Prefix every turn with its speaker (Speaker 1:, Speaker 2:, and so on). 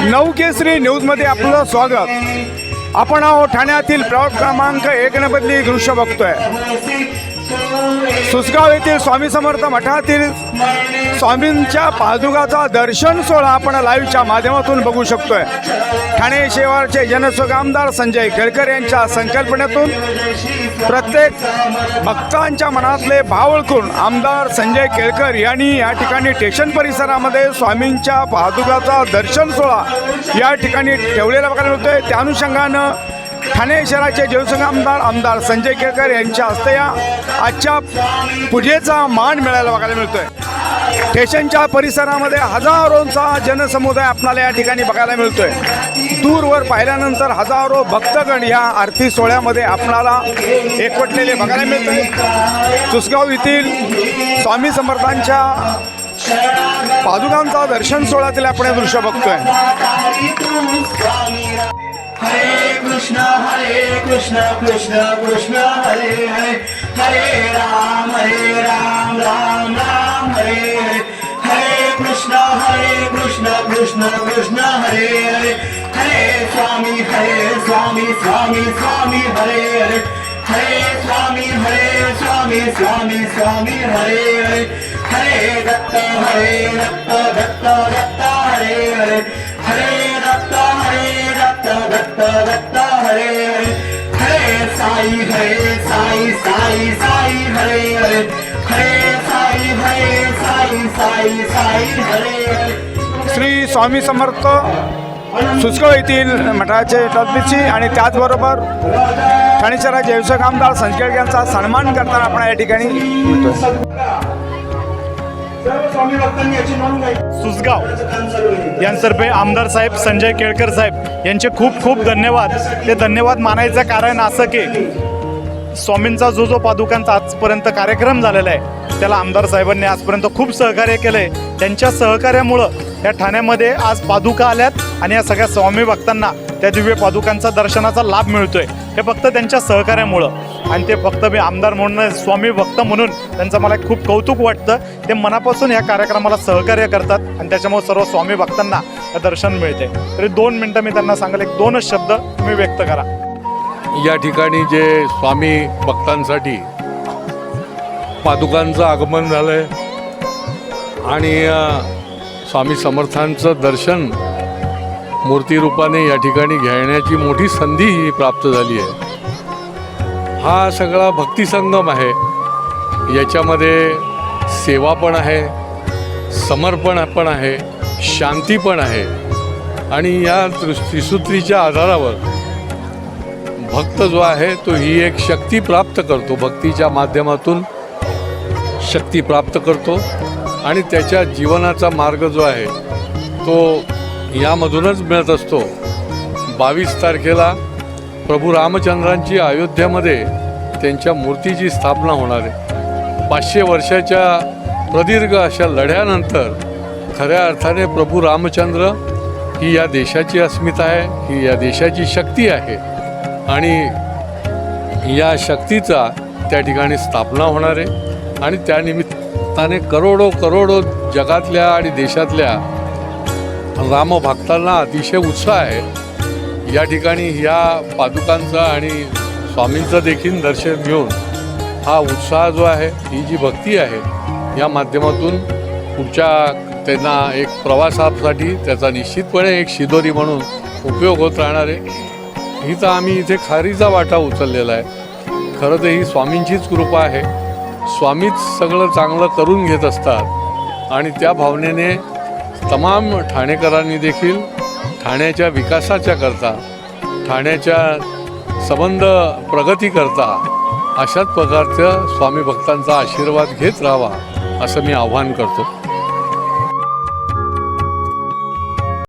Speaker 1: नवकेसरी न्यूजमध्ये आपलं स्वागत. आपण आहोत ठाण्यातील प्लॉट क्रमांक एक नंबरली दृश्य बघतोय. सुसगाव येथील स्वामी समर्थ मठातील स्वामींच्या पादुकाचा दर्शन सोहळा आपण लाईव्हच्या माध्यमातून बघू शकतोय. ठाणे शेवारचे जनसुख आमदार संजय केळकर यांच्या संकल्पनेतून प्रत्येक भक्तांच्या मनातले भाव ओळखून आमदार संजय केळकर यांनी या ठिकाणी स्टेशन परिसरामध्ये स्वामींच्या पादुकाचा दर्शन सोहळा या ठिकाणी ठेवलेला बघायला मिळतोय. त्या अनुषंगानं ठाणे शहराचे जनसंघ आमदार आमदार संजय केळकर यांच्या हस्ते या आजच्या पूजेचा मान मिळायला बघायला मिळतोय. स्टेशनच्या परिसरामध्ये हजारोंचा जनसमुदाय आपल्याला या ठिकाणी बघायला मिळतोय. दूरवर पाहिल्यानंतर हजारो भक्तगण या आरती सोहळ्यामध्ये आपणाला एकवटलेले बघायला मिळतंय. सुसगाव येथील स्वामी समर्थांच्या पादुकांचा दर्शन सोहळ्यातील आपण हे दृश्य बघतोय.
Speaker 2: हरे कृष्ण हरे कृष्ण कृष्ण कृष्ण हरे हरे। हरे राम हरे राम राम राम हरे हरे। हरे कृष्ण हरे कृष्ण कृष्ण कृष्ण हरे हरे। हरे स्वामी हरे स्वामी स्वामी स्वामी हरे हरे। हरे स्वामी हरे स्वामी स्वामी स्वामी हरे हरे। हरे दत्त हरे दत्त दत्त दत्त हरे हरे। हरे दत्त हरे दत्त दत्त दत्त हरे हरे। हरे साई हरे साई साई साई हरे हरे। हरे साई हरे साई साई साई हरे
Speaker 1: श्री स्वामी समर्थ सुचकळ येथील मठाचे ट्रस्टीची आणि त्याचबरोबर ठाणे शहराचे व्यवसाय आमदार संजय यांचा सन्मान करताना आपण या ठिकाणी
Speaker 3: सुसगाव यांतर्फे आमदार साहेब संजय केळकर साहेब यांचे खूप खूप धन्यवाद. ते धन्यवाद मानायचं कारण असं की स्वामींचा जो जो पादुकांचा आजपर्यंत कार्यक्रम झालेला आहे त्याला आमदार साहेबांनी आजपर्यंत खूप सहकार्य केलं आहे त्यांच्या सहकार्यामुळं या ठाण्यामध्ये आज पादुका आल्यात आणि या सगळ्या स्वामी भक्तांना त्या दिव्य पादुकांचा दर्शनाचा लाभ मिळतोय. हे फक्त त्यांच्या सहकार्यामुळं. आणि ते फक्त मी आमदार म्हणून स्वामी भक्त म्हणून त्यांचं मला खूप कौतुक वाटतं. ते मनापासून या कार्यक्रमाला सहकार्य करतात आणि त्याच्यामुळे सर्व स्वामी भक्तांना हे दर्शन मिळते. तरी दोन मिनटं मी त्यांना सांगेल एक दोनच शब्द तुम्ही व्यक्त करा.
Speaker 4: या ठिकाणी जे स्वामी भक्तांसाठी पादुकांचं आगमन झालं आहे आणि स्वामी समर्थांचं दर्शन मूर्तिरूपाने या ठिकाणी घेण्याची मोठी संधी ही प्राप्त झाली आहे. हा सगळा भक्तिसंगम आहे. याच्यामध्ये सेवा पण आहे समर्पण पण आहे शांती पण आहे. आणि या त्रि- त्रिसूत्रीच्या आधारावर भक्त जो आहे तो ही एक शक्ती प्राप्त करतो. भक्तीच्या माध्यमातून शक्ती प्राप्त करतो. आणि त्याच्या जीवनाचा मार्ग जो आहे तो यामधूनच मिळत असतो. बावीस तारखेला प्रभू रामचंद्रांची अयोध्येमध्ये त्यांच्या मूर्तीची स्थापना होणार आहे. पाचशे वर्षाच्या प्रदीर्घ अशा लढ्यानंतर खऱ्या अर्थाने प्रभू रामचंद्र ही या देशाची अस्मिता आहे ही या देशाची शक्ती आहे आणि या शक्तीचा त्या ठिकाणी स्थापना होणार आहे. आणि त्यानिमित्ताने करोडो करोडो जगातल्या आणि देशातल्या रामभक्तांना अतिशय उत्साह आहे. या ठिकाणी या पादुकांचा आणि स्वामींचं देखील दर्शन घेऊन हा उत्साह जो आहे ही जी भक्ती आहे या माध्यमातून पुढच्या त्यांना एक प्रवासासाठी त्याचा निश्चितपणे एक शिदोरी म्हणून उपयोग होत राहणार आहे. ही तर आम्ही इथे खारीचा वाटा उचललेला आहे. खरं तर ही स्वामींचीच कृपा आहे. स्वामीच सगळं चांगलं करून घेत असतात. आणि त्या भावनेने तमाम ठाणेकरांनी देखील ठाण्याच्या विकासाच्या करता ठाण्याच्या संबंध प्रगतीकरता अशाच प्रकारचं स्वामी भक्तांचा आशीर्वाद घेत राहावा असं मी आव्हान करतो.